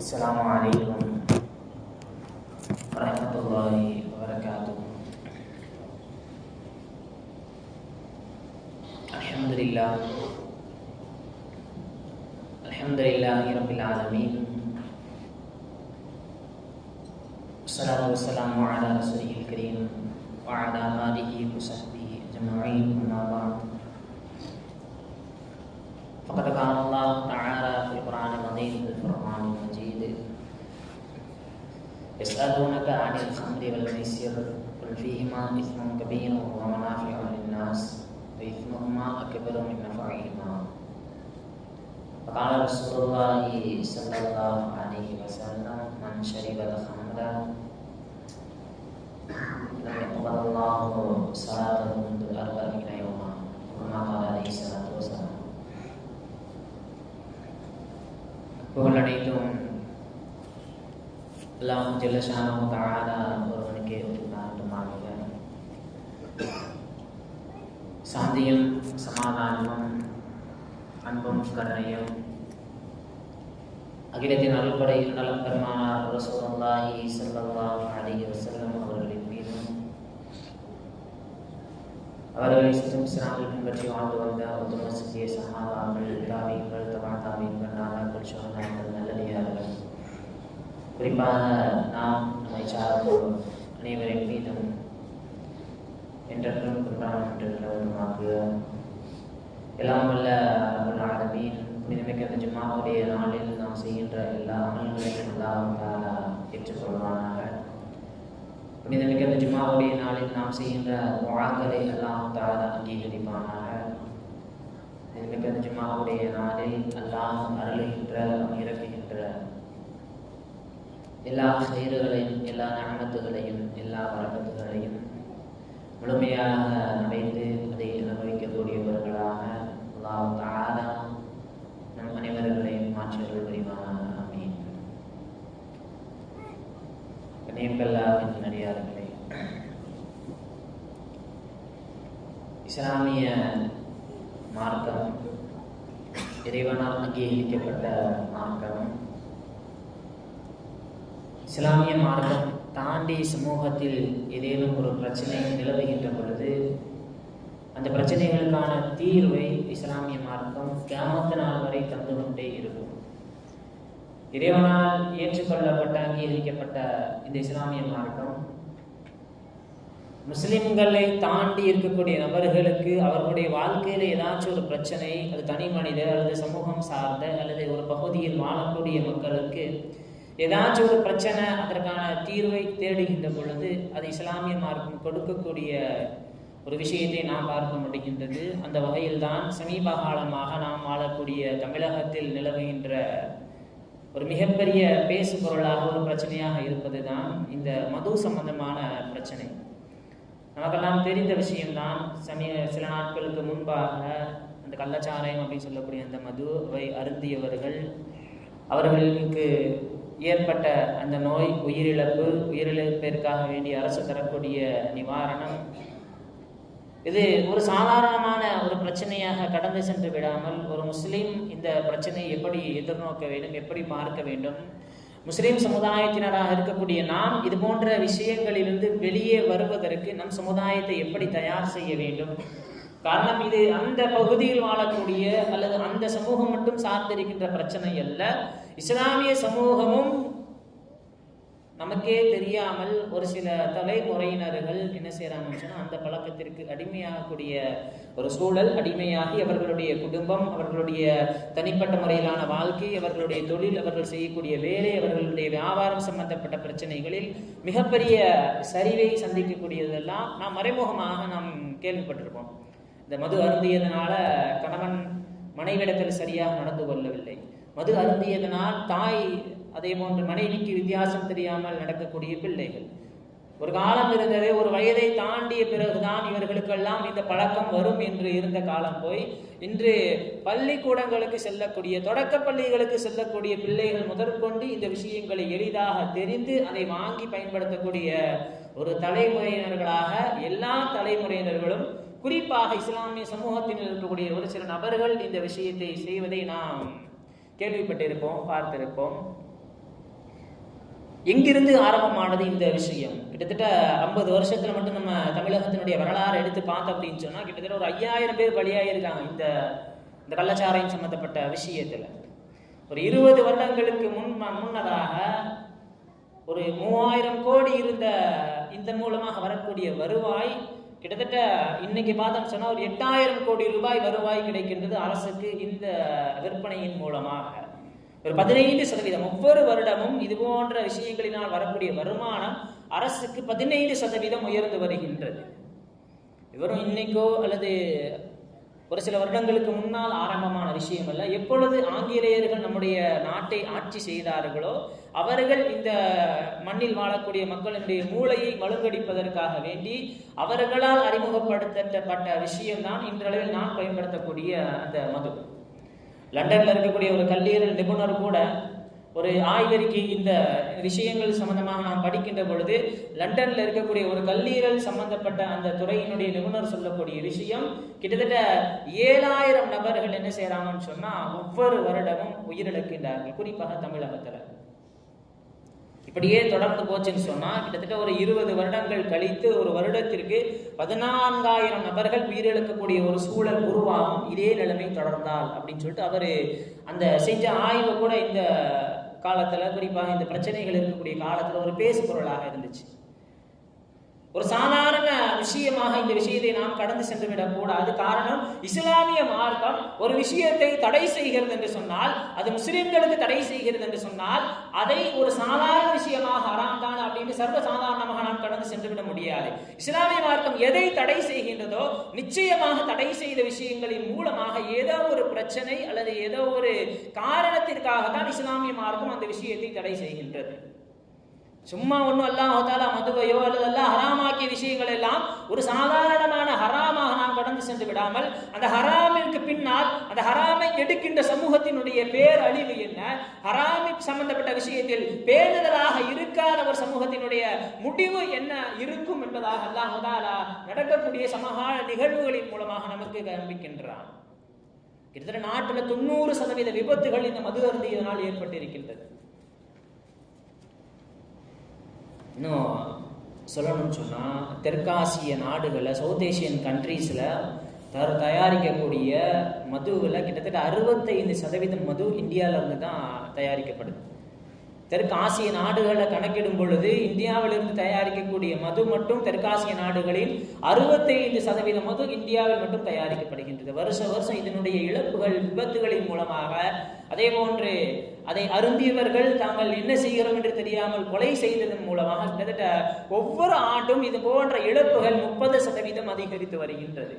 السلام عليكم ورحمة الله وبركاته. الحمد لله. الحمد لله رب العالمين. والصلاة والسلام على رسوله الكريم وعلى آله وصحبه أجمعين أما بعد. فقد قال الله تعالى في القرآن العظيم الفرقان المجيد يسألونك عن الخمر والميسر قل فيهما إثم كبير ومنافع للناس وإثمهما أكبر من نفعهما فقال رسول الله صلى الله عليه وسلم من شرب الخمر لم يقبل الله صلاته منذ أربعين يوما وما قال عليه الصلاة والسلام புகழனைத்தும் அல்லாஹ் ஜெல்லஷானு தாழா ஒருவனுக்கே உண்டாகட்டுமாக சாந்தியும் சமாதானமும் அன்பும் கருணையும் அகிலத்தின் அருள்படை நலம் பெருமானார் ரசூலுல்லாஹி ஸல்லல்லாஹு அலைஹி வஸல்லம் அவர்களின் மீதும் அவர்களை சுற்றும் இஸ்லாமில் பின்பற்றி வாழ்ந்து வந்த உத்தம சத்திய சஹாபாக்கள் தாவிகள் தவா தாவிகள் நாதாக்கள் சோதனாக்கள் நல்லடியார்கள் குறிப்பாக நாம் நம்மை சார்ந்தோம் அனைவரின் மீதும் என்றென்றும் குன்றாம் என்று எல்லாம் வல்ல ரபுல் ஆலமீன் புனிதமிக்க ஜும்மாவுடைய நாளில் நாம் செய்கின்ற எல்லா அமல்களையும் எல்லாம் ஏற்றுக்கொள்வானாக புனிதமிக்க இந்த ஜும்மாவுடைய நாளில் நாம் செய்கின்ற வாழ்களை எல்லாம் தாலா அங்கீகரிப்பானாக. புனிதமிக்க இந்த ஜும்மாவுடைய நாளில் அல்லாஹ் அருளுகின்ற இறக்குகின்ற எல்லா செயல்களையும் எல்லா நாமத்துகளையும் எல்லா வரக்கத்துகளையும் முழுமையாக அடைந்து அதை அனுபவிக்கக்கூடியவர்களாக அல்லாஹ் தாலா நம் அனைவர்களையும் மாற்றங்கள் புரிவானாக. நடிகார்களே இஸ்லாமிய மார்க்கம் இறைவனால் அங்கீகரிக்கப்பட்ட மார்க்கம். இஸ்லாமிய மார்க்கம் தாண்டி சமூகத்தில் ஏதேனும் ஒரு பிரச்சனை நிலவுகின்ற பொழுது அந்த பிரச்சனைகளுக்கான தீர்வை இஸ்லாமிய மார்க்கம் கிராமத்து நாள் வரை தந்து கொண்டே இருக்கும். இறைவனால் ஏற்றுக்கொள்ளப்பட்ட அங்கீகரிக்கப்பட்ட இந்த இஸ்லாமிய மார்க்கம் முஸ்லிம்களை தாண்டி இருக்கக்கூடிய நபர்களுக்கு அவர்களுடைய வாழ்க்கையில் ஏதாச்சும் ஒரு பிரச்சனை அது தனி மனிதர் அல்லது சமூகம் சார்ந்த அல்லது ஒரு பகுதியில் வாழக்கூடிய மக்களுக்கு ஏதாச்சும் ஒரு பிரச்சனை அதற்கான தீர்வை தேடுகின்ற பொழுது அது இஸ்லாமிய மார்க்கம் கொடுக்கக்கூடிய ஒரு விஷயத்தை நாம் பார்க்க முடிகின்றது. அந்த வகையில் தான் சமீப காலமாக நாம் வாழக்கூடிய தமிழகத்தில் நிலவுகின்ற ஒரு மிகப்பெரிய பேசு பொருளாக ஒரு பிரச்சனையாக இருப்பது தான் இந்த மது சம்பந்தமான பிரச்சனை. நமக்கெல்லாம் தெரிந்த விஷயம்தான் சமீ சில நாட்களுக்கு முன்பாக அந்த கள்ளச்சாராயம் அப்படின்னு சொல்லக்கூடிய அந்த மதுவை அருந்தியவர்கள் அவர்களுக்கு ஏற்பட்ட அந்த நோய் உயிரிழப்பு உயிரிழப்பிற்காக வேண்டிய அரசு தரக்கூடிய நிவாரணம். இது ஒரு சாதாரணமான ஒரு பிரச்சனையாக கடந்து சென்று விடாமல் ஒரு முஸ்லீம் இந்த பிரச்சனையை எப்படி எதிர்நோக்க வேண்டும் எப்படி பார்க்க வேண்டும்? முஸ்லீம் சமுதாயத்தினராக இருக்கக்கூடிய நாம் இது போன்ற விஷயங்களிலிருந்து வெளியே வருவதற்கு நம் சமுதாயத்தை எப்படி தயார் செய்ய வேண்டும்? காரணம் இது அந்த பகுதியில் வாழக்கூடிய அல்லது அந்த சமூகம் மட்டும் சார்ந்திருக்கின்ற பிரச்சனை அல்ல. இஸ்லாமிய சமூகமும் நமக்கே தெரியாமல் ஒரு சில தலைமுறையினர்கள் என்ன செய்கிறாங்கன்னு சொன்னால் அந்த பழக்கத்திற்கு அடிமையாகக்கூடிய ஒரு சூழல் அடிமையாகி அவர்களுடைய குடும்பம் அவர்களுடைய தனிப்பட்ட முறையிலான வாழ்க்கை அவர்களுடைய தொழில் அவர்கள் செய்யக்கூடிய வேலை அவர்களுடைய வியாபாரம் சம்பந்தப்பட்ட பிரச்சனைகளில் மிகப்பெரிய சரிவை சந்திக்கக்கூடியதெல்லாம் நாம் மறைமுகமாக நாம் கேள்விப்பட்டிருப்போம். இந்த மது அருந்தியதனால கணவன் மனைவிடத்தில் சரியாக நடந்து கொள்ளவில்லை. மது அருந்தியதனால் தாய் அதே போன்று மனைவிக்கு வித்தியாசம் தெரியாமல் நடக்கக்கூடிய பிள்ளைகள். ஒரு காலம் இருந்தது ஒரு வயதை தாண்டிய பிறகுதான் இவர்களுக்கெல்லாம் இந்த பழக்கம் வரும் என்று இருந்த காலம் போய் இன்று பள்ளிக்கூடங்களுக்கு செல்லக்கூடிய தொடக்க பள்ளிகளுக்கு செல்லக்கூடிய பிள்ளைகள் முதற்கொண்டு இந்த விஷயங்களை எளிதாக தெரிந்து அதை வாங்கி பயன்படுத்தக்கூடிய ஒரு தலைமுறையினர்களாக எல்லா தலைமுறையினர்களும் குறிப்பாக இஸ்லாமிய சமூகத்தில் இருக்கக்கூடிய ஒரு சில நபர்கள் இந்த விஷயத்தை செய்வதை நாம் கேள்விப்பட்டிருப்போம் பார்த்திருப்போம். எங்கிருந்து ஆரம்பமானது இந்த விஷயம்? கிட்டத்தட்ட ஐம்பது வருஷத்துல மட்டும் நம்ம தமிழகத்தினுடைய வரலாறு எடுத்து பார்த்தோம் அப்படின்னு சொன்னா கிட்டத்தட்ட ஒரு ஐயாயிரம் பேர் பலியாயிருக்காங்க இந்த இந்த கள்ளச்சாராயம் சம்பந்தப்பட்ட விஷயத்துல. ஒரு இருபது வருடங்களுக்கு முன் முன்னதாக ஒரு மூவாயிரம் கோடி இருந்த இந்த மூலமாக வரக்கூடிய வருவாய் கிட்டத்தட்ட இன்னைக்கு பார்த்தோம்னு சொன்னால் ஒரு எட்டாயிரம் கோடி ரூபாய் வருவாய் கிடைக்கின்றது அரசுக்கு இந்த விற்பனையின் மூலமாக. ஒரு பதினைந்து சதவீதம். ஒவ்வொரு வருடமும் இது போன்ற விஷயங்களினால் வரக்கூடிய வருமானம் அரசுக்கு பதினைந்து சதவீதம் உயர்ந்து வருகின்றது. இவரும் இன்னைக்கோ அல்லது ஒரு சில வருடங்களுக்கு முன்னால் ஆரம்பமான விஷயம் அல்ல. எப்பொழுது ஆங்கிலேயர்கள் நம்முடைய நாட்டை ஆட்சி செய்தார்களோ அவர்கள் இந்த மண்ணில் வாழக்கூடிய மக்களுடைய மூளையை மழுங்கடிப்பதற்காக வேண்டி அவர்களால் அறிமுகப்படுத்தப்பட்ட விஷயம்தான் இன்றளவில் நான் பயன்படுத்தக்கூடிய அந்த மது. லண்டனில் இருக்கக்கூடிய ஒரு கல்லீரல் நிபுணர் கூட ஒரு ஆய்வறிக்கை இந்த விஷயங்கள் சம்பந்தமாக நாம் படிக்கின்ற பொழுது லண்டன்ல இருக்கக்கூடிய ஒரு கல்லீரல் சம்பந்தப்பட்ட அந்த துறையினுடைய நிபுணர் சொல்லக்கூடிய விஷயம் கிட்டத்தட்ட ஏழாயிரம் நபர்கள் என்ன செய்யறாங்கன்னு சொன்னா ஒவ்வொரு வருடமும் உயிரிழக்கின்றார்கள். குறிப்பாக தமிழகத்துல. இப்படியே தொடர்ந்து போச்சுன்னு சொன்னா கிட்டத்தட்ட ஒரு இருபது வருடங்கள் கழித்து ஒரு வருடத்திற்கு பதினான்காயிரம் நபர்கள் உயிரிழக்கக்கூடிய ஒரு சூழல் உருவாகும். இதே நிலைமை தொடர்ந்தால் அப்படின்னு சொல்லிட்டு அவரு அந்த செஞ்ச ஆய்வு கூட இந்த காலத்தில் குறிப்பாக இந்த பிரச்சனைகள் இருக்கக்கூடிய காலத்தில் ஒரு பேசு பொருளாக இருந்துச்சு. ஒரு சாதாரண விஷயமாக இந்த விஷயத்தை நாம் கடந்து சென்றுவிடக் கூடாது. காரணம் இஸ்லாமிய மார்க்கம் ஒரு விஷயத்தை தடை செய்கிறது என்று சொன்னால் அது முஸ்லிம்களுக்கு தடை செய்கிறது என்று சொன்னால் அதை ஒரு சாதாரண விஷயமாக ஹராம் தான் அப்படின்னு சர்வ சாதாரணமாக நாம் கடந்து சென்று விட முடியாது. இஸ்லாமிய மார்க்கம் எதை தடை செய்கின்றதோ நிச்சயமாக தடை செய்த விஷயங்களின் மூலமாக ஏதோ ஒரு பிரச்சனை அல்லது ஏதோ ஒரு காரணத்திற்காக தான் இஸ்லாமிய மார்க்கம் அந்த விஷயத்தை தடை செய்கின்றது. சும்மா ஒன்றும் அல்லாஹால மதுவையோ அல்லது அல்லாஹ் ஹராமாக்கிய விஷயங்கள் எல்லாம் ஒரு சாதாரணமான ஹராமாக நாம் கடந்து சென்று விடாமல் அந்த ஹராமிற்கு பின்னால் அந்த ஹராமை எடுக்கின்ற சமூகத்தினுடைய பேரழிவு என்ன? ஹராமி சம்பந்தப்பட்ட விஷயத்தில் பேணுதலாக இருக்காத ஒரு சமூகத்தினுடைய முடிவு என்ன இருக்கும் என்பதாக அல்லாஹ் அல்லாஹாலா நடக்கக்கூடிய சமகால நிகழ்வுகளின் மூலமாக நமக்கு காண்பிக்கின்றான். கிட்டத்தட்ட நாட்டில் தொண்ணூறு சதவீத விபத்துகள் இந்த மது அருந்தியதனால் ஏற்பட்டிருக்கின்றது. இன்னும் சொல்லணும்னு சொன்னால் தெற்காசிய நாடுகளில் சவுத் ஏஷியன் கண்ட்ரீஸில் தர தயாரிக்கக்கூடிய மதுவில் கிட்டத்தட்ட அறுபத்தைந்து சதவீதம் மது இந்தியாவிலேருந்து தான் தயாரிக்கப்படுது. தெற்காசிய நாடுகளை கணக்கிடும் பொழுது இந்தியாவிலிருந்து தயாரிக்கக்கூடிய மது மட்டும் தெற்காசிய நாடுகளில் அறுபத்தைந்து சதவீதம் மது இந்தியாவில் மட்டும் தயாரிக்கப்படுகின்றது. வருஷ வருஷம் இதனுடைய இழப்புகள் விபத்துகளின் மூலமாக அதே போன்று அதை அருந்தியவர்கள் தாங்கள் என்ன செய்கிறோம் என்று தெரியாமல் கொலை செய்ததன் மூலமாக கிட்டத்தட்ட ஒவ்வொரு ஆண்டும் இது போன்ற இழப்புகள் முப்பது சதவீதம் அதிகரித்து வருகின்றது.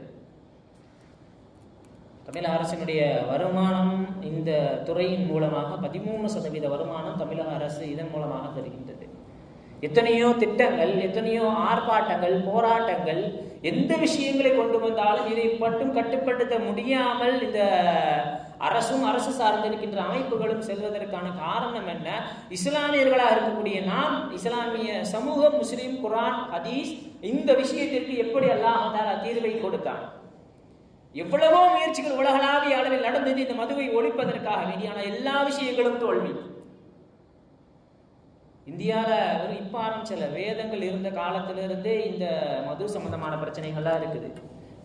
தமிழக அரசினுடைய வருமானம் இந்த துறையின் மூலமாக பதிமூணு சதவீத வருமானம் தமிழக அரசு இதன் மூலமாக தருகின்றது. எத்தனையோ திட்டங்கள் எத்தனையோ ஆர்ப்பாட்டங்கள் போராட்டங்கள் எந்த விஷயங்களை கொண்டு வந்தாலும் இதை மட்டும் கட்டுப்படுத்த முடியாமல் இந்த அரசும் அரசு சார்ந்திருக்கின்ற அமைப்புகளும் செல்வதற்கான காரணம் என்ன? இஸ்லாமியர்களாக இருக்கக்கூடிய நாம் இஸ்லாமிய சமூகம் முஸ்லீம் குரான் ஹதீஸ் இந்த விஷயத்திற்கு எப்படி அல்லாஹால தீர்வை கொடுத்தான்? எவ்வளவோ முயற்சிகள் உலகளாவிய அளவில் நடந்தது இந்த மதுவை ஒழிப்பதற்காக வேண்டியான எல்லா விஷயங்களும் தோல்வி. இந்தியாவில் வெறும் இப்போ ஆரம்பிச்சல வேதங்கள் இருந்த காலத்திலிருந்தே இந்த மது சம்பந்தமான பிரச்சனைகள்லாம் இருக்குது.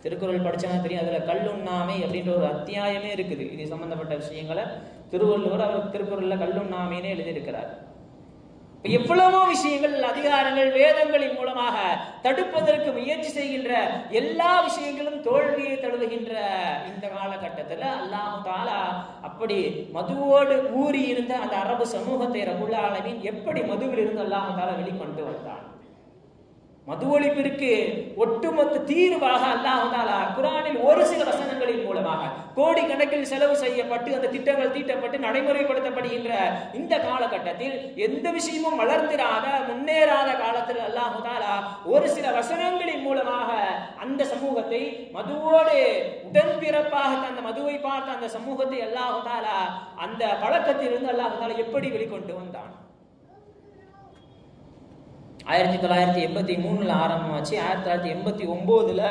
திருக்குறள் படித்தாலும் தெரியும். அதில் கல்லுண்ணாமை அப்படின்ற ஒரு அத்தியாயமே இருக்குது. இது சம்பந்தப்பட்ட விஷயங்களை திருவள்ளுவர் அவர் திருக்குறளில் கல்லுண்ணாமைன்னு எழுதியிருக்கிறார். எவ்வளவோ விஷயங்கள் அதிகாரங்கள் வேதங்களின் மூலமாக தடுப்பதற்கு முயற்சி செய்கின்ற எல்லா விஷயங்களும் தோல்வியை தழுவுகின்ற இந்த காலகட்டத்தில் அல்லாஹு தாலா அப்படி மதுவோடு ஊறி இருந்த அந்த அரபு சமூகத்தை ரபுல்லா அளவின் எப்படி மதுவில் இருந்து அல்லாஹு தாலா வெளிக்கொண்டு வந்தான்? மது ஒழிப்பிற்கு ஒட்டுமொத்த தீர்வாக அல்லாஹாலா குரானில் ஒரு சில வசனங்களின் மூலமாக கோடிக்கணக்கில் செலவு செய்யப்பட்டு அந்த திட்டங்கள் தீட்டப்பட்டு நடைமுறைப்படுத்தப்படுகின்ற இந்த காலகட்டத்தில் எந்த விஷயமும் வளர்த்திராத முன்னேறாத காலத்தில் அல்லாஹாலா ஒரு சில வசனங்களின் மூலமாக அந்த சமூகத்தை மதுவோடு உடன்பிறப்பாக அந்த மதுவை பார்த்த அந்த சமூகத்தை அல்லாஹாலா அந்த பழக்கத்திலிருந்து அல்லாஹாலா எப்படி வெளிக்கொண்டு வந்தான்? ஆயிரத்தி தொள்ளாயிரத்தி எண்பத்தி மூணுல ஆரம்பமாச்சு. ஆயிரத்தி தொள்ளாயிரத்தி எண்பத்தி ஒன்பதுல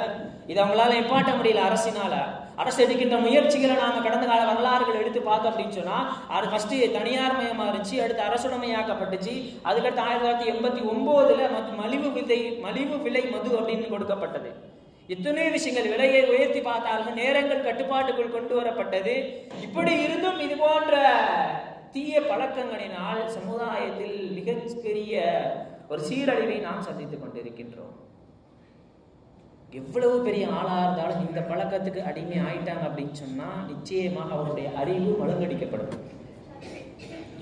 இது அவங்களால எப்பாட்ட முடியல அரசினால. அரசு எடுக்கின்ற முயற்சிகளை நாம கடந்த கால வரலாறுகள் எடுத்து பார்த்தோம் அப்படின்னு சொன்னா அது ஃபர்ஸ்ட் தனியார் மயமா இருந்துச்சு அடுத்து அரசுடமையாக்கப்பட்டுச்சு அதுக்கடுத்து ஆயிரத்தி தொள்ளாயிரத்தி எண்பத்தி ஒன்பதுல மலிவு விலை மலிவு விலை மது அப்படின்னு கொடுக்கப்பட்டது. எத்தனையோ விஷயங்கள் விலையை உயர்த்தி பார்த்தாலும் நேரங்கள் கட்டுப்பாட்டுக்குள் கொண்டு வரப்பட்டது. இப்படி இருந்தும் இது போன்ற தீய பழக்கங்களினால் சமுதாயத்தில் மிகப்பெரிய ஒரு சீரழிவை நாம் சந்தித்துக் கொண்டிருக்கின்றோம். எவ்வளவு பெரிய ஆளாக இருந்தாலும் இந்த பழக்கத்துக்கு அடிமை ஆயிட்டாங்க அப்படின்னு சொன்னால் நிச்சயமாக அவருடைய அறிவு மழுங்கடிக்கப்படும்.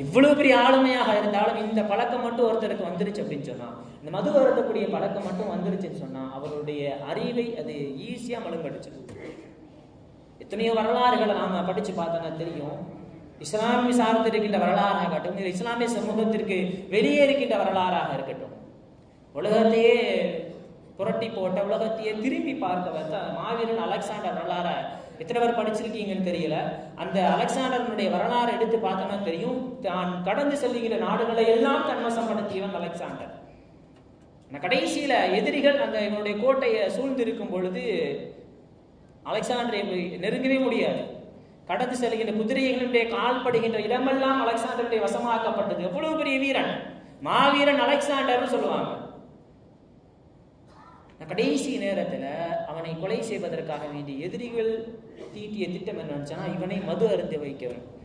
இவ்வளவு பெரிய ஆளுமையாக இருந்தாலும் இந்த பழக்கம் மட்டும் ஒருத்தருக்கு வந்துருச்சு அப்படின்னு சொன்னால் இந்த மது வருத்தக்கூடிய பழக்கம் மட்டும் வந்துருச்சுன்னு சொன்னால் அவருடைய அறிவை அது ஈஸியாக மழுங்கடிச்சிடும் எத்தனையோ வரலாறுகளை நாம் படித்து பார்த்தோன்னா தெரியும். இஸ்லாமிய சார்ந்து இருக்கின்ற வரலாறாக இருக்கட்டும் இஸ்லாமிய சமூகத்திற்கு வெளியே இருக்கின்ற வரலாறாக இருக்கட்டும். உலகத்தையே புரட்டி போட்ட உலகத்தையே திரும்பி பார்க்க வைத்த மாவீரன் அலெக்சாண்டர் வரலாற எத்தனை பேர் படிச்சிருக்கீங்கன்னு தெரியல. அந்த அலெக்சாண்டர்னுடைய வரலாறு எடுத்து பார்த்தோம்னா தெரியும். தான் கடந்து செல்லுகிற நாடுகளை எல்லாம் தன்வசப்படுத்தியவன் அலெக்சாண்டர். கடைசியில எதிரிகள் அந்த இவனுடைய கோட்டையை சூழ்ந்திருக்கும் பொழுது அலெக்சாண்டரை நெருங்கவே முடியாது. கடந்து செல்கின்ற குதிரைகளுடைய கால் படுகின்ற இடமெல்லாம் அலெக்சாண்டருடைய வசமாக்கப்பட்டது. எவ்வளவு பெரிய வீரன்? மாவீரன் அலெக்சாண்டர்னு சொல்லுவாங்க. கடைசி நேரத்துல அவனை கொலை செய்வதற்காக வேண்டிய எதிரிகள் தீட்டிய திட்டம் என்ன சொன்னா இவனை மது அருந்து வைக்க வேண்டும்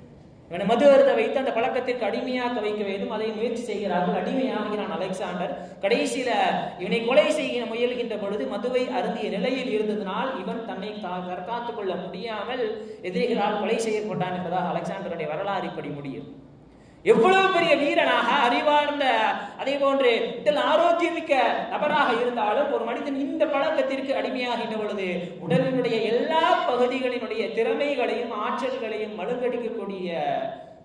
இவனை மது அருத வைத்து அந்த பழக்கத்திற்கு அடிமையாக்க வைக்க வேண்டும். அதை முயற்சி செய்கிறார்கள். அடிமையாகிறான் அலெக்சாண்டர். கடைசியில இவனை கொலை செய்ய முயல்கின்ற பொழுது மதுவை அருந்திய நிலையில் இருந்ததனால் இவன் தன்னை தா- தற்காத்துக் கொள்ள முடியாமல் எதிரிகளால் கொலை செய்யப்பட்டான் என்பதாக அலெக்சாண்டருடைய வரலாறு இப்படி முடியும். எவ்வளவு பெரிய வீரனாக அறிவார்ந்த அதே போன்று உடல் ஆரோக்கியமிக்க நபராக இருந்தாலும் ஒரு மனிதன் இந்த பழக்கத்திற்கு அடிமையாகின்ற பொழுது உடலினுடைய எல்லா பகுதிகளினுடைய திறமைகளையும் ஆற்றல்களையும் மழுங்கடிக்கக்கூடிய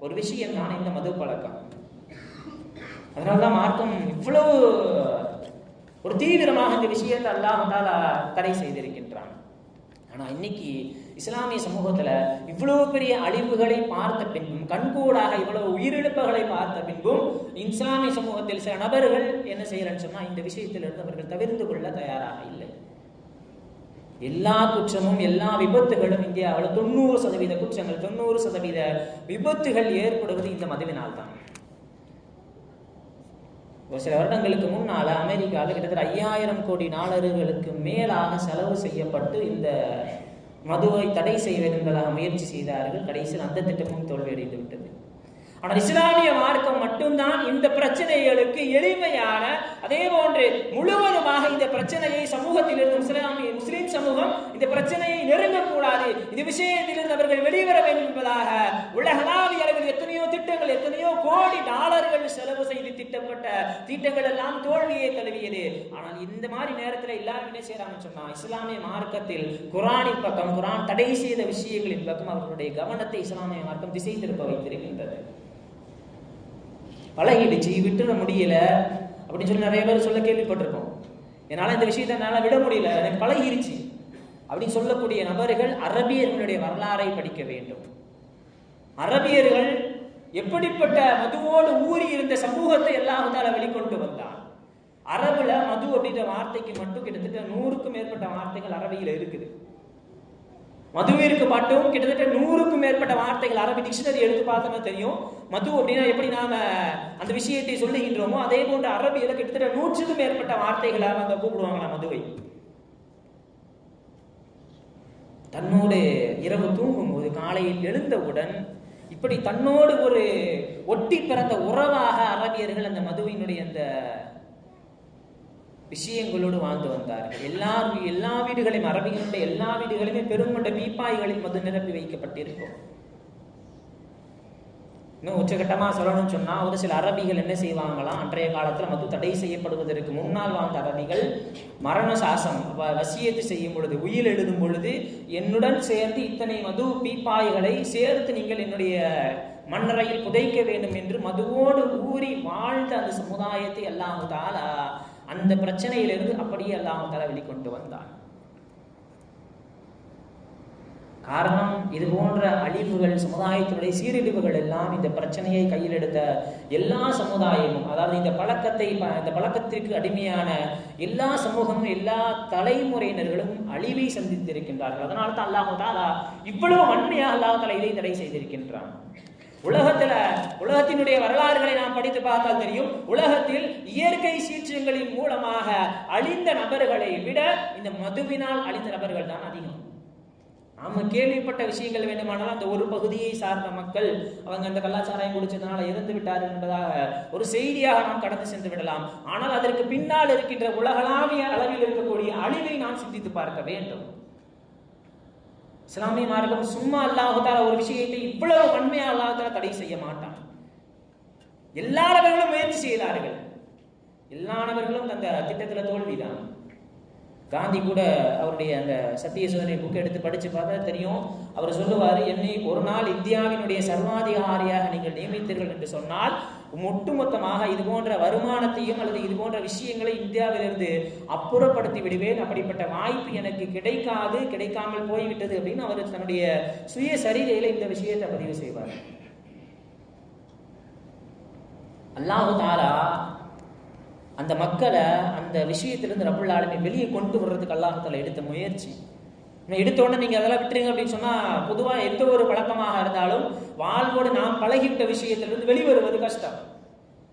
ஒரு விஷயம் தான் இந்த மது பழக்கம். அதனாலதான் மார்க்கம் இவ்வளவு ஒரு தீவிரமாக இந்த விஷயத்தை அல்லாஹால தடை செய்திருக்கின்றான். ஆனா இன்னைக்கு இஸ்லாமிய சமூகத்துல இவ்வளவு பெரிய அழிவுகளை பார்த்த பின்பும் கண்கூடாக இவ்வளவு உயிரிழப்புகளை பார்த்த பின்பும் இஸ்லாமிய சமூகத்தில் சில நபர்கள் என்ன செய்யறன்னு சொன்னா இந்த விஷயத்திலிருந்து அவர்கள் தவிர்த்து கொள்ள தயாராக இல்லை. எல்லா குற்றமும் எல்லா விபத்துகளும் இந்தியாவில் தொண்ணூறு சதவீத குற்றங்கள் தொண்ணூறு சதவீத விபத்துகள் ஏற்படுவது இந்த மதுவினால் தான் ஒரு சில வருடங்களுக்கு முன்னால அமெரிக்காவில் கிட்டத்தட்ட ஐயாயிரம் கோடி டாலர்களுக்கு மேலாக செலவு செய்யப்பட்டு இந்த மதுவை தடை செய்வதென்பதாக முயற்சி செய்தார்கள். கடைசியில் அந்த திட்டமும் தோல்வியடைந்து விட்டது ஆனால் இஸ்லாமிய மார்க்கம் மட்டும்தான் இந்த பிரச்சனைகளுக்கு எளிமையான அதே போன்று முழுவதுமாக இந்த பிரச்சனையை சமூகத்திலிருந்து இஸ்லாமிய முஸ்லீம் சமூகம் இந்த பிரச்சனையை நெருங்கக்கூடாது. இந்த விஷயத்திலிருந்து அவர்கள் வெளிவர வேண்டும் என்பதாக உலகளாவிய அளவில் எத்தனையோ திட்டங்கள் எத்தனையோ கோடி டாலர்கள் செலவு செய்து திட்டப்பட்ட திட்டங்கள் எல்லாம் தோல்வியை தழுவியது. ஆனால் இந்த மாதிரி நேரத்தில் எல்லாரும் என்ன செய்யறாங்கன்னு சொன்னா இஸ்லாமிய மார்க்கத்தில் குரானின் பக்கம் குரான் தடை செய்த விஷயங்களின் பக்கம் அவர்களுடைய கவனத்தை இஸ்லாமிய மார்க்கம் திசை திருப்ப வைத்திருக்கின்றது. பழகிடுச்சு விட்டுற முடியல அப்படின்னு சொல்லி நிறைய பேர் சொல்ல கேள்விப்பட்டிருக்கோம். என்னால் இந்த விஷயத்தை என்னால் விட முடியல எனக்கு பழகிருச்சு அப்படின்னு சொல்லக்கூடிய நபர்கள் அரபியர்களுடைய வரலாறை படிக்க வேண்டும். அரபியர்கள் எப்படிப்பட்ட மதுவோடு ஊறி இருந்த சமூகத்தை எல்லாத்தால வெளிக்கொண்டு வந்தான். அரபுல மது அப்படின்ற வார்த்தைக்கு மட்டும் கிட்டத்தட்ட நூறுக்கும் மேற்பட்ட வார்த்தைகள் அரபியில் இருக்குது. மதுவிற்கு மட்டும் கிட்டத்தட்ட நூறுக்கும் மேற்பட்ட வார்த்தைகள் அரபி டிக்ஷனரி எடுத்து பார்த்தோம்னா தெரியும். மது அப்படின்னா எப்படி நாம அந்த விஷயத்தை சொல்லுகின்றோமோ அதே போன்று அரபியில கிட்டத்தட்ட நூற்றுக்கும் மேற்பட்ட வார்த்தைகளாக அங்க கூப்பிடுவாங்களா மதுவை? தன்னோடு இரவு தூங்கும்போது காலையில் எழுந்தவுடன் இப்படி தன்னோடு ஒரு ஒட்டி பிறந்த உறவாக அரபியர்கள் அந்த மதுவினுடைய அந்த விஷயங்களோடு வாழ்ந்து வந்தார்கள். எல்லா எல்லா வீடுகளையும் அரபிகளுடைய எல்லா வீடுகளையுமே பெருங்கொண்ட பீப்பாய்களில் மது நிரப்பி வைக்கப்பட்டிருக்கும். இன்னும் உச்சகட்டமா சொல்லணும்னு சொன்னா ஒரு சில அரபிகள் என்ன செய்வாங்களாம்? அன்றைய காலத்துல மது தடை செய்யப்படுவதற்கு முன்னால் வாழ்ந்த அரபிகள் மரண சாசம் வ- வசியத்து செய்யும் பொழுது உயில் எழுதும் பொழுது என்னுடன் சேர்ந்து இத்தனை மது பீப்பாய்களை சேர்த்து நீங்கள் என்னுடைய மண்ணறையில் புதைக்க வேண்டும் என்று மதுவோடு ஊறி வாழ்ந்த அந்த சமுதாயத்தை அல்லாஹு தாலா அந்த பிரச்சனையிலிருந்து அப்படியே அல்லாஹு தாலா வெளிக்கொண்டு வந்தான். காரணம் இது போன்ற அழிவுகள் சமுதாயத்தினுடைய சீரழிவுகள் எல்லாம் இந்த பிரச்சனையை கையில் எடுத்த எல்லா சமுதாயமும் அதாவது இந்த பழக்கத்தை ப- இந்த பழக்கத்திற்கு அடிமையான எல்லா சமூகமும் எல்லா தலைமுறையினர்களும் அழிவை சந்தித்திருக்கின்றார்கள். அதனால தான் அல்லாஹு தாலா இவ்வளவு வன்மையாக அல்லாஹ் தலை இதை தடை செய்திருக்கின்றான். உலகத்துல உலகத்தினுடைய வரலாறுகளை நாம் படித்து பார்த்தால் தெரியும். உலகத்தில் இயற்கை சீற்றங்களின் மூலமாக அழிந்த நபர்களை விட இந்த மதுவினால் அழிந்த நபர்கள் தான் அதிகம். நாம கேள்விப்பட்ட விஷயங்கள் வேண்டுமானால் அந்த ஒரு பகுதியை சார்ந்த மக்கள் அவங்க அந்த கலாச்சாரம் குடிச்சதுனால இறந்து விட்டார்கள் என்பதாக ஒரு செய்தியாக நாம் கடந்து சென்று விடலாம். ஆனால் அதற்கு பின்னால் இருக்கின்ற உலகளாவிய அளவில் இருக்கக்கூடிய அழிவை நாம் சிந்தித்து பார்க்க வேண்டும். இஸ்லாமிய மார்க்கம் சும்மா அல்லாஹால ஒரு விஷயத்தை இவ்வளவு வன்மையா அல்லாஹால தடை செய்ய மாட்டான். எல்லா நபர்களும் முயற்சி செய்தார்கள். எல்லா நபர்களும் அந்த திட்டத்துல தோல்விதான். காந்தி கூட அவருடைய அந்த சத்திய சோதனை புக் எடுத்து படிச்சு பார்த்தா தெரியும். அவர் சொல்லுவார் என்னை ஒரு நாள் இந்தியாவினுடைய சர்வாதிகாரியாக நீங்கள் நியமித்தீர்கள் என்று சொன்னால் ஒட்டுமொத்தமாக இது போன்ற வருமானத்தையும் அல்லது இது போன்ற விஷயங்களை இந்தியாவிலிருந்து அப்புறப்படுத்தி விடுவேன். அப்படிப்பட்ட வாய்ப்பு எனக்கு கிடைக்காது கிடைக்காமல் போய்விட்டது அப்படின்னு அவர் தன்னுடைய சுய சரிதையில இந்த விஷயத்தை பதிவு செய்வார். அல்லாஹு தாலா அந்த மக்களை அந்த விஷயத்திலிருந்து ரப்புல் வெளியே கொண்டு வர்றதுக்கு அல்லாஹால எடுத்த முயற்சி. இன்னும் உடனே நீங்க அதெல்லாம் விட்டுருங்க அப்படின்னு சொன்னால் பொதுவாக எந்த ஒரு பழக்கமாக இருந்தாலும் வாழ்வோடு நாம் பழகிவிட்ட விஷயத்திலிருந்து வெளிவருவது கஷ்டம்.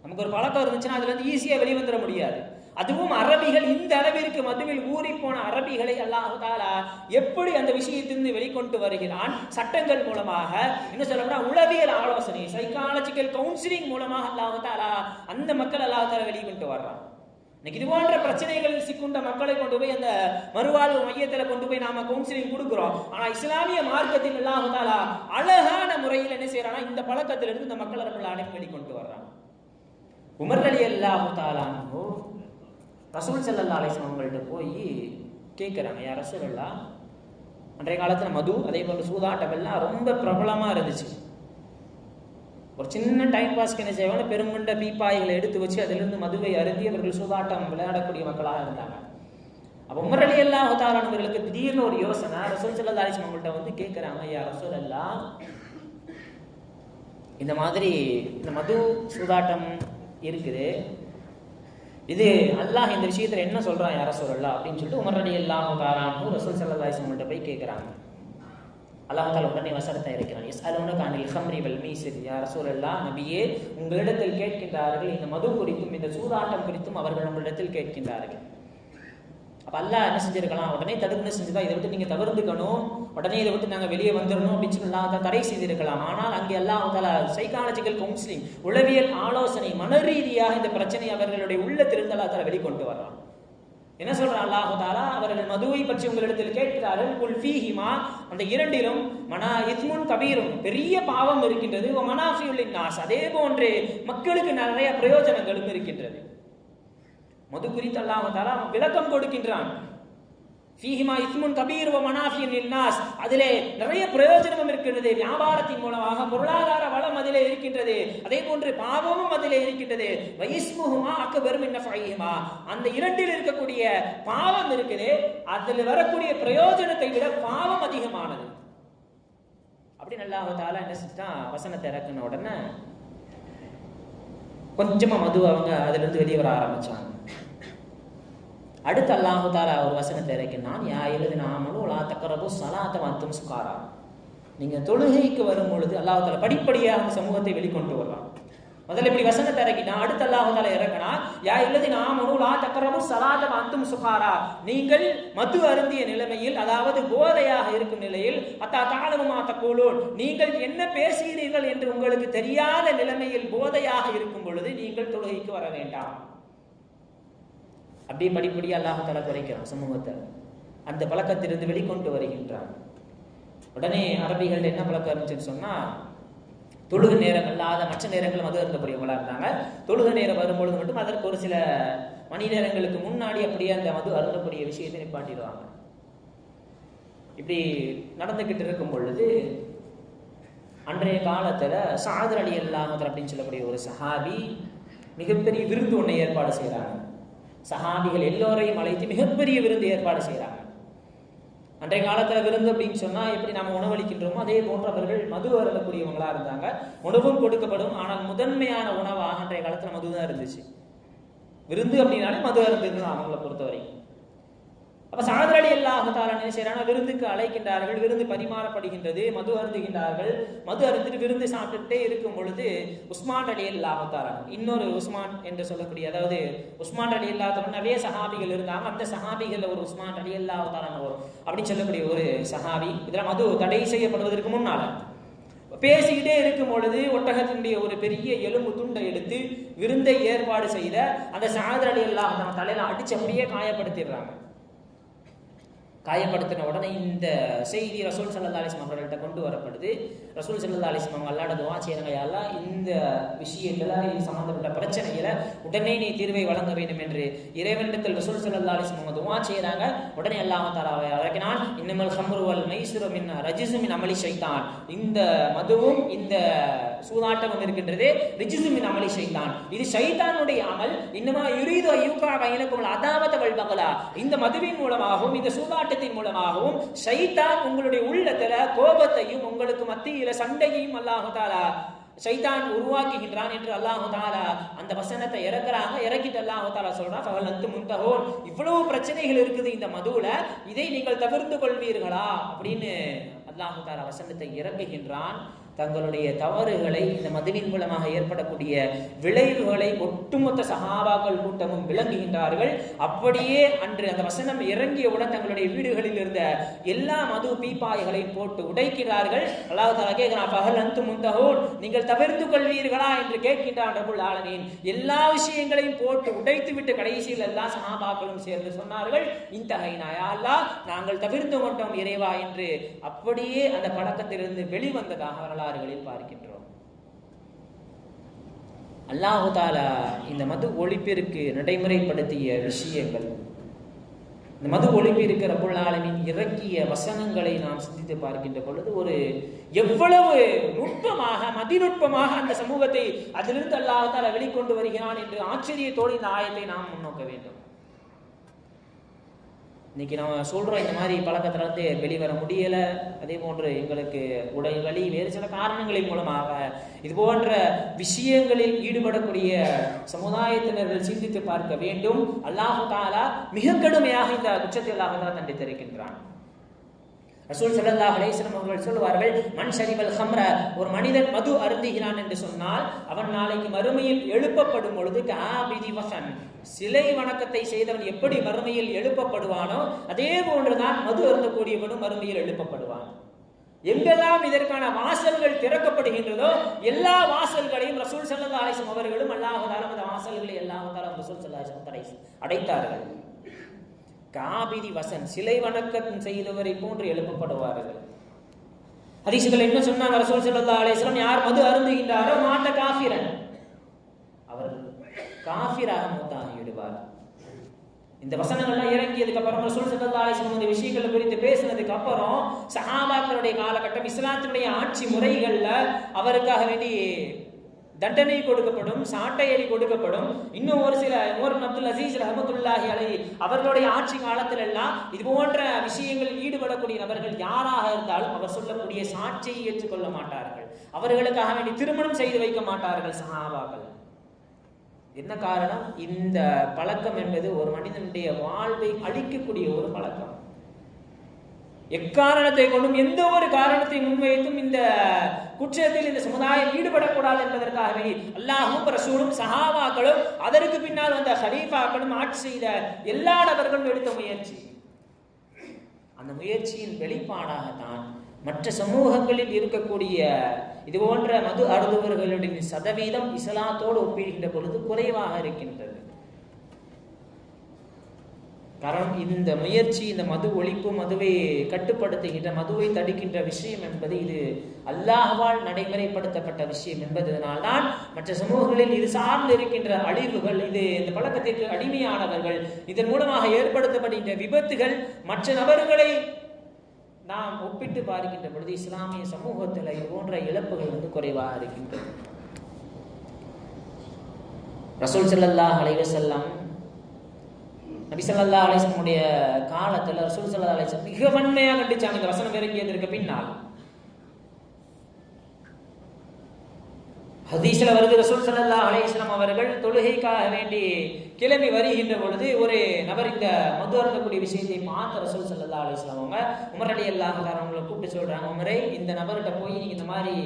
நமக்கு ஒரு பழக்கம் இருந்துச்சுன்னா அதுல ஈஸியாக ஈஸியா வெளிவந்துட முடியாது. அதுவும் அரபிகள் இந்த அளவிற்கு மதுவில் ஊறி போன அரபிகளை அல்லாகுதாளா எப்படி அந்த விஷயத்திலிருந்து வெளிக்கொண்டு வருகிறான்? சட்டங்கள் மூலமாக என்ன சொல்லணும்னா உளவியல் ஆலோசனை சைக்காலஜிக்கல் கவுன்சிலிங் மூலமாக அல்லாததாலா அந்த மக்கள் அல்லாஹு வெளிக்கொண்டு வர்றான். இன்னைக்கு இது போன்ற பிரச்சனைகளில் சிக்குண்ட மக்களை கொண்டு போய் அந்த மறுவாழ்வு மையத்தில் கொண்டு போய் நாம கவுன்சிலிங் கொடுக்குறோம். ஆனா இஸ்லாமிய மார்க்கத்தில் அல்லாஹு அழகான முறையில் என்ன செய்யறானா இந்த பழக்கத்திலிருந்து இந்த மக்களை நம்மள அனைத்து வெளிக்கொண்டு வர்றான். உமர் அலி அல்லாஹு தாலானோ ரசூல் செல்லல்லா அலிஸ்லாம் அவங்கள்ட்ட போய் கேட்குறாங்க யார் ரசூல் அல்லா அன்றைய காலத்தில் மது அதே போல் சூதாட்டம் எல்லாம் ரொம்ப பிரபலமாக இருந்துச்சு. ஒரு சின்ன டைம் பாஸ்க்கு என்ன செய்வாங்க? பெருங்குண்ட பீப்பாய்களை எடுத்து வச்சு அதிலிருந்து மதுவை அருந்தி அவர்கள் சூதாட்டம் விளையாடக்கூடிய மக்களாக இருந்தாங்க. அப்போ உமர் அலி அல்லாஹு திடீர்னு ஒரு யோசனை. ரசூல் சல்லா அலிஸ்லாம் அவங்கள்ட்ட வந்து கேட்குறாங்க ஐயா ரசூல் அல்லா இந்த மாதிரி இந்த மது சூதாட்டம் இருக்குது. இது அல்லாஹ் இந்த விஷயத்துல என்ன சொல்றான் யார சொல்லலாம் அப்படின்னு சொல்லிட்டு உமர் அலி அல்லாஹ் தாரானு ரசூல் சல்லா அவங்கள்ட்ட போய் கேட்குறாங்க. அல்லாஹால உடனே வசனத்தை இருக்கிறான் எஸ் அலோன காணில் ஹம்ரி வல் மீசிர். யார் சூழல்லா நபியே உங்களிடத்தில் கேட்கின்றார்கள். இந்த மது குறித்தும் இந்த சூதாட்டம் குறித்தும் அவர்கள் உங்களிடத்தில் கேட்கின்றார்கள். அப்ப அல்லாஹ் என்ன செஞ்சிருக்கலாம்? உடனே தடுப்பு செஞ்சுதான் இதை விட்டு நீங்க தவிர்த்துக்கணும் உடனே இதை விட்டு நாங்க வெளியே வந்துடணும் அப்படின்னு சொல்லி அல்லாஹ் தடை செய்திருக்கலாம். ஆனால் அங்கே அல்லாஹ் தாலா சைக்காலஜிக்கல் கவுன்சிலிங் உளவியல் ஆலோசனை மன ரீதியாக இந்த பிரச்சனை அவர்களுடைய உள்ளத்திலிருந்து அல்லாஹ் தாலா வெளிக்கொண்டு வர்றான். என்ன சொல்றான் அல்லாஹு தாலா அவர்கள் மதுவை பற்றி உங்களிடத்தில் கேட்கிறார்கள். குல்ஃபி ஹிமா அந்த இரண்டிலும் மனா இஸ்முன் கபீரும் பெரிய பாவம் இருக்கின்றது. மனாஃபியுள்ளின் நாஸ் அதே போன்று மக்களுக்கு நிறைய பிரயோஜனங்களும் இருக்கின்றது. மது குறித்து அல்லாஹ் தாலா விளக்கம் கொடுக்கின்றான். ஃபீஹிமா இஸ்முன் கபீர் வ மனாஃபியின் லின்னாஸ். அதிலே நிறைய பிரயோஜனமும் இருக்கின்றது. வியாபாரத்தின் மூலமாக பொருளாதார வளம் அதிலே இருக்கின்றது. அதே போன்று பாவமும் அதிலே இருக்கின்றது. வயிஸ்முஹுமா அக்கபெரும் என்ன நஃபைஹிமா. அந்த இரண்டில் இருக்கக்கூடிய பாவம் இருக்குது. அதில் வரக்கூடிய பிரயோஜனத்தை விட பாவம் அதிகமானது. அப்படின்னு அல்லாஹ் தாலா என்ன செஞ்சுட்டான் வசனத்தை இறக்குன உடனே கொஞ்சமா மது அவங்க அதுலேருந்து வெளியே வர ஆரம்பிச்சாங்க. அடுத்து அல்லாஹு தாலா ஒரு வசனத்தை இறக்கினான். யா எழுது நாமளும் லா தக்கரபு சலாத்த வந்தும் சுகாரா. நீங்கள் தொழுகைக்கு வரும் பொழுது அல்லாஹு தாலா படிப்படியாக அந்த சமூகத்தை வெளிக்கொண்டு வர்றான் முதல்ல இப்படி வசனத்தை இறக்கினா அடுத்து அல்லாஹு தாலா இறக்கினா யா எழுதி நாமளும் லா தக்கரபு சலாத்த சுகாரா. நீங்கள் மது அருந்திய நிலைமையில் அதாவது போதையாக இருக்கும் நிலையில் அத்தா தாளமுமா தக்கூலூன். நீங்கள் என்ன பேசுகிறீர்கள் என்று உங்களுக்கு தெரியாத நிலைமையில் போதையாக இருக்கும் பொழுது நீங்கள் தொழுகைக்கு வர வேண்டாம். அப்படியே படிப்படியாக அல்லாஹால குறைக்கிறான் சமூகத்தை. அந்த பழக்கத்திலிருந்து வெளிக்கொண்டு வருகின்றான். உடனே அரபிகள் என்ன பழக்கம் இருந்துச்சுன்னு சொன்னால் தொழுகு நேரம் இல்லாத மற்ற நேரங்களும் மது அருந்தக்கூடியவங்களா இருந்தாங்க. தொழுகு நேரம் வரும்பொழுது மட்டும் அதற்கு ஒரு சில மணி நேரங்களுக்கு முன்னாடி அப்படியே அந்த மது அருந்தக்கூடிய விஷயத்தை நிப்பாட்டிடுவாங்க. இப்படி நடந்துகிட்டு இருக்கும் பொழுது அன்றைய காலத்துல சாதர் அலி அல்லாஹர் அப்படின்னு சொல்லக்கூடிய ஒரு சஹாபி மிகப்பெரிய விருந்து ஒன்றை ஏற்பாடு செய்கிறாங்க சஹாபிகள் எல்லோரையும் அழைத்து மிகப்பெரிய விருந்து ஏற்பாடு செய்கிறாங்க. அன்றைய காலத்தில் விருந்து அப்படின்னு சொன்னால் எப்படி நம்ம உணவளிக்கின்றோமோ அதே போன்றவர்கள் மது அருந்தக்கூடியவங்களா இருந்தாங்க. உணவும் கொடுக்கப்படும். ஆனால் முதன்மையான உணவாக அன்றைய காலத்தில் மது தான் இருந்துச்சு. விருந்து அப்படின்னாலே மது அருந்துன்னு அவங்கள பொறுத்த வரைக்கும் அல்லாஹால என்ன செய்யறாங்க விருந்துக்கு அழைக்கின்றார்கள் விருந்து பரிமாறப்படுகின்றது மது அருந்துகின்றார்கள். மது அருந்துட்டு விருந்து சாப்பிட்டுட்டே இருக்கும் பொழுது உஸ்மான் அலி அல்லாஹாலா இன்னொரு உஸ்மான் என்று சொல்லக்கூடிய அதாவது உஸ்மான் அலி அல்லாஹால நிறைய சஹாபிகள் இருந்தாங்க. அந்த சஹாபிகள் ஒரு உஸ்மான் அலி அல்லாஹாலான வரும் அப்படின்னு சொல்லக்கூடிய ஒரு சஹாபி இதுல மது தடை செய்யப்படுவதற்கு முன்னால பேசிக்கிட்டே இருக்கும் பொழுது ஒட்டகத்தினுடைய ஒரு பெரிய எலும்பு துண்டை எடுத்து விருந்தை ஏற்பாடு செய்த அந்த சாதரடி எல்லாம் நம்ம தலையில அடிச்சு அப்படியே காயப்படுத்திடுறாங்க. காயப்படுத்தின உடனே இந்த செய்தி ரசூல் சல்லா அலிஸ்லாம் அவர்கள்ட்ட கொண்டு வரப்படுது. ரசூல் சல்லா அலிஸ்லாம் அவங்க அல்லாட துவா செய்யறாங்க இந்த விஷயத்துல இது சம்பந்தப்பட்ட பிரச்சனையில உடனே நீ தீர்வை வழங்க வேண்டும் என்று. இறைவனிடத்தில் ரசூல் சல்லா அலிஸ்லாம் அவங்க துவா செய்யறாங்க உடனே அல்லாம தாலாவை அழைக்கினான் இன்னமல் ஹம்ருவல் மைசுரு மின் ரஜிசு மின் அமளி ஷைத்தான். இந்த மதுவும் இந்த சூதாட்டமும் இருக்கின்றது. ரிஜிசு மின் அமளி சைத்தான் இது ஷைத்தானுடைய அமல். இன்னமா யுரீது ஐயூகா பயணக்கும் அதாவது வல்பகலா இந்த மதுவின் மூலமாகவும் இந்த போராட்டத்தின் மூலமாகவும் ஷைத்தான் உங்களுடைய உள்ளத்துல கோபத்தையும் உங்களுக்கு மத்தியில சண்டையையும் அல்லாஹாலா சைத்தான் உருவாக்குகின்றான் என்று அல்லாஹு தாலா அந்த வசனத்தை இறக்குறாங்க. இறக்கிட்டு அல்லாஹு தாலா சொல்றான் பகல் நத்து முந்தகோன் இவ்வளவு பிரச்சனைகள் இருக்குது இந்த மதுவுல இதை நீங்கள் தவிர்த்து கொள்வீர்களா? அப்படின்னு அல்லாஹு தாலா வசனத்தை இறக்குகின்றான். தங்களுடைய தவறுகளை இந்த மதுவின் மூலமாக ஏற்படக்கூடிய விளைவுகளை ஒட்டுமொத்த சகாபாக்கள் கூட்டமும் விளங்குகின்றார்கள். அப்படியே அன்று அந்த வசனம் இறங்கியவுடன் தங்களுடைய வீடுகளில் இருந்த எல்லா மது பீப்பாய்களை போட்டு உடைக்கிறார்கள். அல்லாஹ் கேட்கிறான் பகல் அந்து முந்தகோன் நீங்கள் தவிர்த்து கொள்வீர்களா? என்று கேட்கின்றான் ரபுல் ஆலமீன். எல்லா விஷயங்களையும் போட்டு உடைத்து விட்டு கடைசியில் எல்லா சகாபாக்களும் சேர்ந்து சொன்னார்கள் இந்த அல்லா நாங்கள் தவிர்த்து கொண்டோம் இறைவா என்று. அப்படியே அந்த பழக்கத்திலிருந்து வெளிவந்ததாக வரலாறுகளில் பார்க்கின்றோம். அல்லாஹு தாலா இந்த மது ஒழிப்பிற்கு நடைமுறைப்படுத்திய விஷயங்கள் இந்த மது ஒழிப்பிற்கு ரபுல்லாலமின் இறக்கிய வசனங்களை நாம் சிந்தித்து பார்க்கின்ற பொழுது ஒரு எவ்வளவு நுட்பமாக மதிநுட்பமாக அந்த சமூகத்தை அதிலிருந்து அல்லாஹால வெளிக்கொண்டு வருகிறான் என்று ஆச்சரியத்தோடு இந்த ஆயத்தை நாம் முன்னோக்க வேண்டும். இன்னைக்கு நம்ம சொல்றோம் இந்த மாதிரி பழக்கத்துல இருந்து வெளிவர முடியல. அதே போன்று எங்களுக்கு உடல் வலி வேறு சில காரணங்களின் மூலமாக இது போன்ற விஷயங்களில் ஈடுபடக்கூடிய சமுதாயத்தினர்கள் சிந்தித்து பார்க்க வேண்டும். அல்லாஹு தாலா மிக கடுமையாக இந்த குற்றத்தை அல்லாஹ் தண்டித்திருக்கின்றான் ரசூல் ஸல்லல்லாஹு அலைஹி அவர்கள் சொல்வார்கள் மண் ஷரிபல் ஹம்ர. ஒரு மனிதன் மது அருந்துகிறான் என்று சொன்னால் அவன் நாளைக்கு மறுமையில் எழுப்பப்படும் பொழுது காபிதி வசன் சிலை வணக்கத்தை செய்தவன் எப்படி மறுமையில் எழுப்பப்படுவானோ அதே போன்றுதான் மது அருந்தக்கூடியவனும் மறுமையில் எழுப்பப்படுவான். எங்கெல்லாம் இதற்கான வாசல்கள் திறக்கப்படுகின்றதோ எல்லா வாசல்களையும் ரசூல் சல்லா அலைஹி அவர்களும் அல்லாஹ் அந்த வாசல்களை எல்லாம் ரசூல் ஸல்லல்லாஹு அலைஹி அடைத்தார்கள். காபிதி வசன் சிலை வணக்கம் செய்தவரை போன்று எழுப்பப்படுவார்கள். ஹதீசுகள் என்ன சொன்னாங்க? ரசூல் சல்லா அலேஸ்லாம் யார் மது அருந்துகின்றாரோ மாட்ட காஃபிரன். அவர் காஃபிராக மூத்தாகி விடுவார் இந்த வசனங்கள்லாம் இறங்கியதுக்கு அப்புறம் ரசூல் சல்லா அலேஸ்லாம் இந்த விஷயங்களை குறித்து பேசினதுக்கு அப்புறம் சஹாபாக்களுடைய காலகட்டம் இஸ்லாத்தினுடைய ஆட்சி முறைகளில் அவருக்காக வேண்டி தண்டனை கொடுக்கப்படும் சாட்டையடி கொடுக்கப்படும். இன்னும் ஒரு சில உமர் அப்துல் அசீஸ் ரஹமத்துல்லாஹி அலை அவர்களுடைய ஆட்சி காலத்தில் எல்லாம் இது போன்ற விஷயங்களில் ஈடுபடக்கூடிய நபர்கள் யாராக இருந்தாலும் அவர் சொல்லக்கூடிய சாட்சியை ஏற்றுக்கொள்ள மாட்டார்கள். அவர்களுக்காக வேண்டி திருமணம் செய்து வைக்க மாட்டார்கள் சஹாபாக்கள். என்ன காரணம்? இந்த பழக்கம் என்பது ஒரு மனிதனுடைய வாழ்வை அழிக்கக்கூடிய ஒரு பழக்கம். எக்காரணத்தை கொண்டும் எந்த ஒரு காரணத்தை முன்வைத்தும் இந்த குற்றத்தில் இந்த சமுதாயம் ஈடுபடக்கூடாது என்பதற்காகவே அல்லாஹும் ரசூலும் சஹாபாக்களும் அதற்கு பின்னால் வந்த ஹலீஃபாக்களும் ஆட்சி செய்த எல்லா நபர்களும் எடுத்த முயற்சி. அந்த முயற்சியின் வெளிப்பாடாகத்தான் மற்ற சமூகங்களில் இருக்கக்கூடிய இது போன்ற மது அருந்துவர்களுடைய சதவீதம் இஸ்லாத்தோடு ஒப்பிடுகின்ற பொழுது குறைவாக இருக்கின்றது. காரணம் இந்த முயற்சி இந்த மது ஒழிப்பு மதுவை கட்டுப்படுத்துகின்ற மதுவை தடுக்கின்ற விஷயம் என்பது இது அல்லாஹால் நடைமுறைப்படுத்தப்பட்ட விஷயம் என்பதனால்தான் மற்ற சமூகங்களில் இது சார்ந்து இருக்கின்ற அழிவுகள் இது இந்த பழக்கத்திற்கு அடிமையானவர்கள் இதன் மூலமாக ஏற்படுத்தப்படுகின்ற விபத்துகள் மற்ற நபர்களை நாம் ஒப்பிட்டு பார்க்கின்ற பொழுது இஸ்லாமிய சமூகத்தில் போன்ற இழப்புகள் வந்து குறைவாக இருக்கின்றன ரசூல் ஸல்லல்லாஹு அலைவசல்லாம் நபிசல்லா அலிஸ்லமுடைய காலத்தில் காலத்துல ரசூல் சல்லா அலைஹி மிக வன்மையாக கண்டிச்சாங்க இந்த வசனம் இறங்கியதற்கு பின்னால். ஹதீஸ்ல வருது ரசூல் சல்லா அலைஹி அவர்கள் தொழுகைக்காக வேண்டி கிளம்பி வருகின்ற பொழுது ஒரு நபர் இந்த மது அருந்தக்கூடிய விஷயத்தை பார்த்த ரசூல் சல்லா அலைஹி அவங்க உமரடி அல்லாஹாரவங்களை அல்லாஹ் அவங்களை கூப்பிட்டு சொல்றாங்க உமரே இந்த நபர்கிட்ட போய் நீங்க இந்த மாதிரி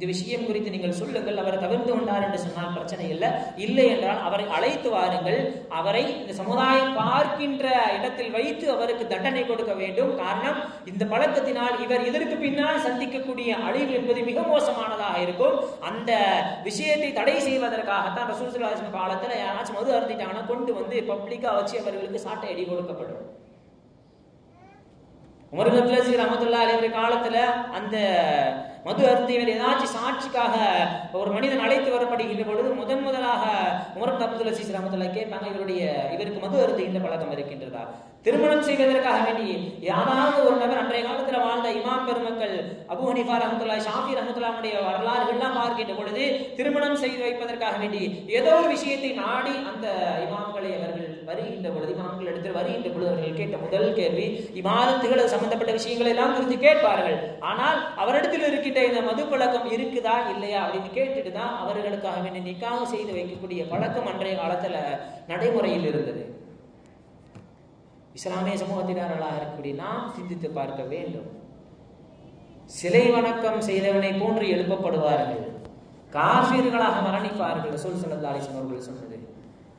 இந்த விஷயம் குறித்து நீங்கள் சொல்லுங்கள் அவர் தவிர்த்து கொண்டார் என்று சொன்னால் பிரச்சனை இல்லை. இல்லை என்றால் அவரை அழைத்து வாருங்கள். அவரை இந்த சமுதாயம் பார்க்கின்ற இடத்தில் வைத்து அவருக்கு தண்டனை கொடுக்க வேண்டும். காரணம் இந்த பழக்கத்தினால் இவர் இதற்கு பின்னால் சந்திக்கக்கூடிய அழிவு என்பது மிக மோசமானதாக இருக்கும். அந்த விஷயத்தை தடை செய்வதற்காகத்தான் ரசூல் காலத்தில் காலத்துல யாராச்சும் மது அருந்திட்டாங்கன்னா கொண்டு வந்து பப்ளிக்காக வச்சு அவர்களுக்கு சாட்டை அடி கொடுக்கப்படும். உமர் இப்னு அமதுல்லா அலைவர் காலத்தில் காலத்துல அந்த மது அருந்தியவர் ஏதாச்சும் சாட்சிக்காக ஒரு மனிதன் அழைத்து வரப்படுகின்ற பொழுது முதன் முதலாக உமர் இப்னு அப்துல் அசீஸ் கேட்பாங்க இவருடைய இவருக்கு மது அருந்துகின்ற பழக்கம் இருக்கின்றதா? திருமணம் செய்வதற்காக வேண்டி யாராவது ஒரு நபர் அன்றைய காலத்துல வாழ்ந்த இமாம் பெருமக்கள் அபு ஹனிஃபா ரஹமத்துல்லாஹி ஷாஃபி ரஹமத்துல்லாஹுடைய வரலாறுகள்லாம் பார்க்கின்ற பொழுது திருமணம் செய்து வைப்பதற்காக வேண்டி ஏதோ ஒரு விஷயத்தை நாடி அந்த இமாம்களை அவர்கள் வருகின்ற பொழுது இமாம்கள் எடுத்து வருகின்ற பொழுது அவர்கள் கேட்ட முதல் கேள்வி இமாதத்துகள் சம்பந்தப்பட்ட விஷயங்களை எல்லாம் குறித்து கேட்பார்கள். ஆனால் அவரிடத்தில் இருக்கின்ற இந்த மது பழக்கம் இருக்குதா இல்லையா அப்படின்னு கேட்டுட்டு தான் அவர்களுக்காக வேண்டி நிக்காக செய்து வைக்கக்கூடிய பழக்கம் அன்றைய காலத்துல நடைமுறையில் இருந்தது. இஸ்லாமிய சமூகத்தினர்களாக இருக்கக்கூடிய நாம் சிந்தித்து பார்க்க வேண்டும். சிலை வணக்கம் செய்தவனை போன்று எழுப்பப்படுவார்கள். காஃபிர்களாக மரணிப்பார்கள் ரசூல் ஸல்லல்லாஹு அவர்கள் சொன்னது.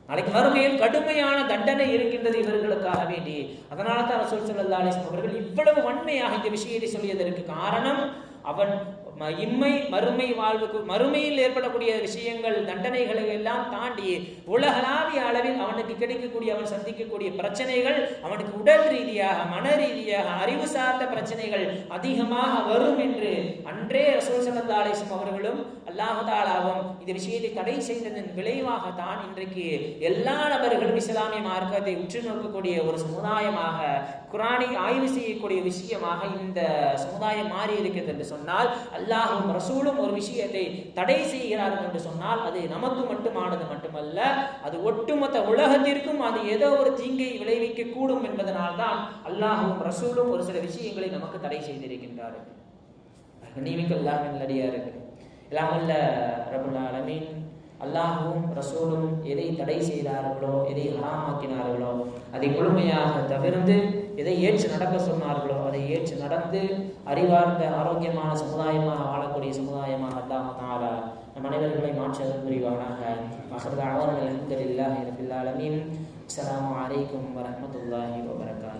நாளைக்கு மறுமையில் கடுமையான தண்டனை இருக்கின்றது இவர்களுக்காக வேண்டி. அதனால தான் ரசூல் ஸல்லல்லாஹு அவர்கள் இவ்வளவு வன்மையாக இந்த விஷயத்தை சொல்லியதற்கு காரணம் அவன் ம- இம்மை மறுமை வாழ்வுக்கு மறுமையில் ஏற்படக்கூடிய விஷயங்கள் தண்டனைகளை எல்லாம் தாண்டி உலகளாவிய அளவில் அவனுக்கு கிடைக்கக்கூடிய அவன் சந்திக்கக்கூடிய பிரச்சனைகள் அவனுக்கு உடல் ரீதியாக மன ரீதியாக அறிவு சார்ந்த பிரச்சனைகள் அதிகமாக வரும் என்று அன்றே ரசூல் ஸல்லல்லாஹு அவர்களும் அல்லாஹாலாவும் இந்த விஷயத்தை தடை செய்ததன் விளைவாக தான் இன்றைக்கு எல்லா நபர்களும் இஸ்லாமிய மார்க்கத்தை உற்று நோக்கக்கூடிய ஒரு சமுதாயமாக குரானை ஆய்வு செய்யக்கூடிய விஷயமாக இந்த சமுதாயம் மாறி இருக்கிறது என்று சொன்னால் அல்லாஹும் ரசூலும் ஒரு விஷயத்தை தடை செய்கிறார்கள் என்று சொன்னால் அது நமக்கு மட்டுமானது மட்டுமல்ல அது ஒட்டுமொத்த உலகத்திற்கும் அது ஏதோ ஒரு தீங்கை விளைவிக்க கூடும் என்பதனால் தான் அல்லாஹும் ரசூலும் ஒரு சில விஷயங்களை நமக்கு தடை செய்திருக்கின்றார்கள். கண்ணியமிக்க அல்லாஹ் நல்லடியார்கள் எல்லாம் அல்ல ரபுல் அல்லாஹும் ரசூலும் எதை தடை செய்தார்களோ எதை ஹராமாக்கினார்களோ அதை முழுமையாக தவிர்த்து எதை ஏற்று நடக்க சொன்னார்களோ அதை ஏற்று நடந்து அறிவார்ந்த ஆரோக்கியமான சமுதாயமாக வாழக்கூடிய சமுதாயமாக அல்லாஹ் தாரா நம் அனைவர்களை மாற்ற புரிவானாக. மஹர்தாவன் அலமதுல்லாஹி ரபில் அஸ்லாம் வலைக்கம் வரமத்துல்லாஹி வரஹ்மத்துல்லாஹி